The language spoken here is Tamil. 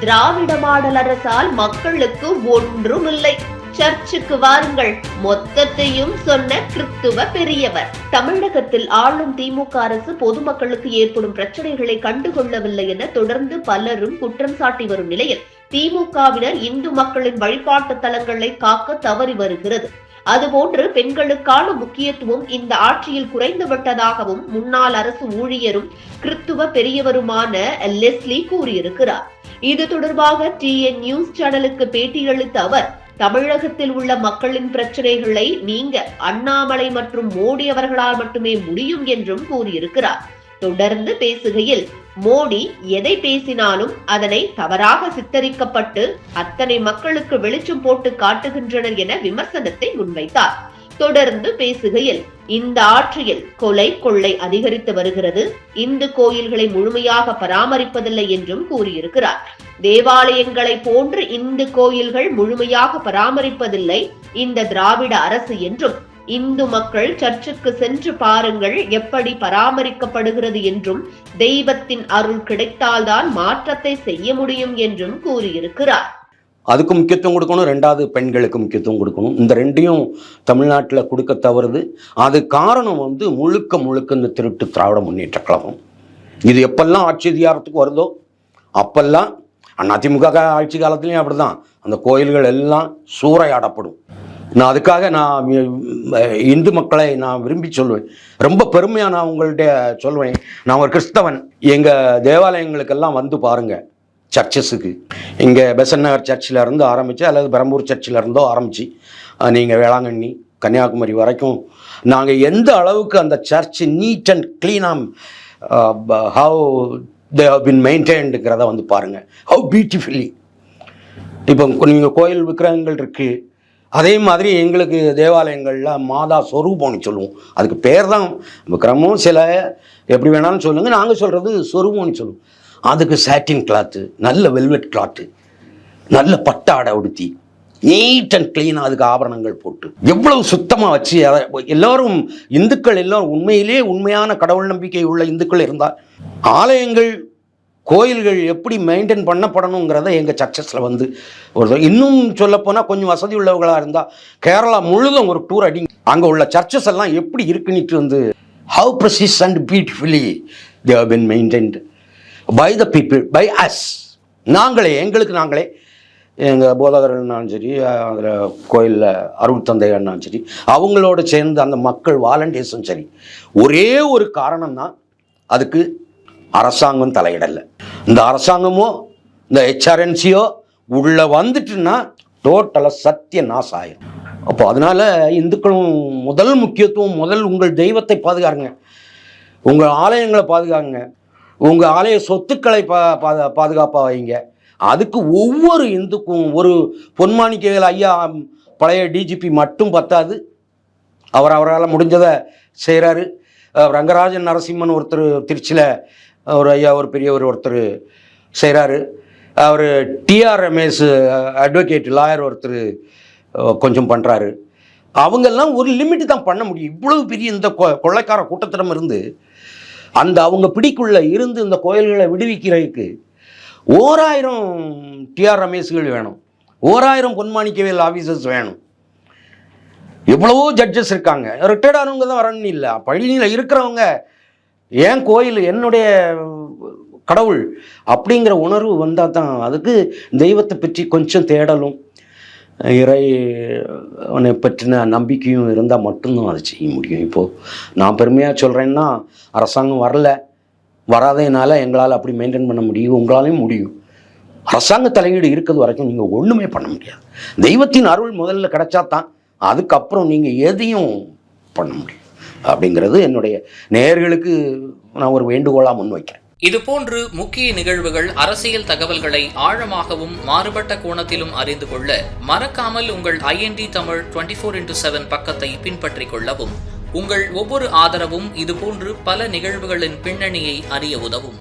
திராவிட மாடல் அரசால் மக்களுக்கு ஒன்றுமில்லை. சர்ச்சுக்கு வாருங்கள். மொத்தத்தையும் சொன்ன கிறிஸ்துவ பெரியவர். தமிழகத்தில் ஆளும் திமுக அரசு பொதுமக்களுக்கு ஏற்படும் பிரச்சனைகளை கண்டுகொள்ளவில்லை என தொடர்ந்து பலரும் குற்றம் சாட்டி வரும் நிலையில் திமுகவினர் இந்து மக்களின் வழிபாட்டு தலங்களை காக்க தவறி வருகிறது. அதுபோன்று பெண்களுக்கான முக்கியத்துவம் இந்த ஆட்சியில் குறைந்துவிட்டதாகவும் முன்னாள் அரசு ஊழியரும் கிறித்துவ பெரியவருமான லெஸ்லி கூறியிருக்கிறார். இது தொடர்பாக டிஎன் நியூஸ் சேனலுக்கு பேட்டியளித்த அவர் தமிழகத்தில் உள்ள மக்களின் பிரச்சனைகளை நீங்க அண்ணாமலை மற்றும் மோடி அவர்களால் மட்டுமே முடியும் என்றும் கூறியிருக்கிறார். தொடர்ந்து பேசுகையில் மோடி எதை பேசினாலும் அதனை தவறாக சித்தரிக்கப்பட்டு அத்தனை மக்களுக்கு வெளிச்சம் போட்டு காட்டுகின்றனர் என விமர்சனத்தை முன்வைத்தார். தொடர்ந்து பேசுகையில் இந்த ஆட்சியில் கொலை கொள்ளை அதிகரித்து வருகிறது. இந்து கோயில்களை முழுமையாக பராமரிப்பதில்லை என்றும் கூறியிருக்கிறார். தேவாலயங்களை போன்று இந்து கோயில்கள் முழுமையாக பராமரிப்பதில்லை இந்த திராவிட அரசு என்றும் இந்து மக்கள் சர்ச்சுக்கு சென்று பாருங்கள் எப்படி பராமரிக்கப்படுகிறது என்றும் தெய்வத்தின் அருள் கிடைத்தால்தான் மாற்றத்தை செய்ய முடியும் என்றும் கூறியிருக்கிறார். அதுக்கு முக்கியத்துவம் கொடுக்கணும் ரெண்டாவது பெண்களுக்கு முக்கியத்துவம் கொடுக்கணும். இந்த ரெண்டையும் தமிழ்நாட்டில் கொடுக்க தவறுது. அது காரணம் வந்து முழுக்க முழுக்க இந்த திருட்டு திராவிட முன்னேற்ற கழகம். இது எப்பெல்லாம் ஆட்சி அதிகாரத்துக்கு வருதோ அப்பெல்லாம் அதிமுக ஆட்சி காலத்துலேயும் அப்படிதான். அந்த கோயில்கள் எல்லாம் சூறையாடப்படும். நான் அதுக்காக நான் இந்து மக்களை நான் விரும்பி சொல்லுவேன் ரொம்ப பெருமையாக நான் உங்கள்கிட்ட சொல்லுவேன் நான் ஒரு கிறிஸ்தவன். எங்கள் தேவாலயங்களுக்கெல்லாம் வந்து பாருங்கள் சர்ச்சஸுக்கு. இங்கே பெசன் நகர் சர்ச்சில் இருந்து ஆரம்பித்து அல்லது பெரம்பூர் சர்ச்சில் இருந்தோ ஆரம்பித்து நீங்கள் வேளாங்கண்ணி கன்னியாகுமரி வரைக்கும் நாங்கள் எந்த அளவுக்கு அந்த சர்ச் நீட் அண்ட் க்ளீனாக ஹவு தே ஹவ் பின் மெயின்டைன்டுங்கிறத வந்து பாருங்கள் ஹவு பியூட்டிஃபுல்லி. இப்போ நீங்கள் கோயில் விக்கிரகங்கள் இருக்குது அதே மாதிரி எங்களுக்கு தேவாலயங்களில் மாதா சொரூபம்னு சொல்லுவோம். அதுக்கு பேர் தான் விக்ரமும் சில. எப்படி வேணாலும் சொல்லுங்கள் நாங்கள் சொல்கிறது சொரூபம்னு சொல்லுவோம். அதுக்கு சாட்டின் கிளாத்து நல்ல வெல்வெட் கிளாத்து நல்ல பட்டாடை உடுத்தி நீட் அண்ட் க்ளீனாக அதுக்கு ஆபரணங்கள் போட்டு எவ்வளவு சுத்தமாக வச்சு அதை எல்லாரும் இந்துக்கள் எல்லோரும் உண்மையிலே உண்மையான கடவுள் நம்பிக்கை உள்ள இந்துக்கள் இருந்தால் ஆலயங்கள் கோயில்கள் எப்படி மெயின்டைன் பண்ணப்படணுங்கிறத எங்கள் சர்ச்சஸில் வந்து ஒரு இன்னும் சொல்லப்போனால் கொஞ்சம் வசதி உள்ளவர்களாக இருந்தால் கேரளா முழுதும் ஒரு டூர் அடி அங்கே உள்ள சர்ச்சஸ் எல்லாம் எப்படி இருக்குன்னுட்டு வந்து how precise and beautifully they have been maintained by the people by us நாங்களே எங்களுக்கு நாங்களே எங்கள் போதகர்னாலும் சரி அதில் கோயிலில் அருள் தந்தைகள்னாலும் சரி அவங்களோட சேர்ந்து அந்த மக்கள் வாலண்டியர்ஸும் சரி ஒரே ஒரு காரணம் தான் அதுக்கு அரசாங்கம் தலையிடலை. இந்த அரசாங்கமோ இந்த ஹெச்ஆர்என்சியோ உள்ளே வந்துட்டுன்னா டோட்டலாக சத்திய நாசம் ஆயிரும் அப்போ அதனால் இந்துக்களும் முதல் முக்கியத்துவம் முதல் உங்கள் தெய்வத்தை பாதுகாருங்க. உங்கள் ஆலயங்களை பாதுகாங்க. உங்கள் ஆலய சொத்துக்களை பா பா பாதுகாப்பாக வைங்க. அதுக்கு ஒவ்வொரு இந்துக்கும் ஒரு பொன்மாணிக்கைகள் ஐயா பழைய டிஜிபி மட்டும் பத்தாது. அவர் அவரால் முடிஞ்சதை செய்கிறாரு ரங்கராஜன் நரசிம்மன் ஒருத்தர் திருச்சியில் ஒரு ஐயா ஒரு பெரியவர் ஒருத்தர் செய்கிறாரு அவர் டிஆர் ரமேஷ் அட்வொகேட் லாயர் ஒருத்தர் கொஞ்சம் பண்ணுறாரு அவங்கெல்லாம் ஒரு லிமிட் தான் பண்ண முடியும். இவ்வளவு பெரிய இந்த கொ கொள்ளைக்கார கூட்டத்திடம் இருந்து அந்த அவங்க பிடிக்குள்ள இருந்து இந்த கோயில்களை விடுவிக்கிறதுக்கு ஓராயிரம் டிஆர் ரமேஷ்கள் வேணும். ஓராயிரம் பொன்மாணிக்கவியல் ஆஃபீஸர்ஸ் வேணும். எவ்வளவோ ஜட்ஜஸ் இருக்காங்க. ரிட்டையர்ட் ஆனவங்க தான் வரணும்னு இல்லை. பள்ளியில் இருக்கிறவங்க ஏன் கோயில் என்னுடைய கடவுள் அப்படிங்கிற உணர்வு வந்தால் தான் அதுக்கு தெய்வத்தை பற்றி கொஞ்சம் தேடலும். இறை அவனை பற்றின நம்பிக்கையும் இருந்தால் மட்டும்தான் அதை செய்ய முடியும். இப்போது நான் பெருமையாக சொல்கிறேன்னா அரசாங்கம் வரல. வராதனால எங்களால் அப்படி மெயின்டைன் பண்ண முடியும். உங்களாலையும் முடியும். அரசாங்க தலையீடு இருக்கிறது வரைக்கும் நீங்கள் ஒன்றுமே பண்ண முடியாது. தெய்வத்தின் அருள் முதல்ல கிடைச்சா தான் அதுக்கப்புறம் நீங்கள் எதையும் பண்ண முடியும். அப்படிங்கிறது என்னுடைய நேயர்களுக்கு நான் ஒரு வேண்டுகோளாக முன்வைக்கிறேன். இதுபோன்று முக்கிய நிகழ்வுகள் அரசியல் தகவல்களை ஆழமாகவும் மாறுபட்ட கோணத்திலும் அறிந்து கொள்ள மறக்காமல் உங்கள் IND Tamil twenty four into seven பக்கத்தை பின்பற்றிக் கொள்ளவும். உங்கள் ஒவ்வொரு ஆதரவும் இதுபோன்று பல நிகழ்வுகளின் பின்னணியை அறிய உதவும்.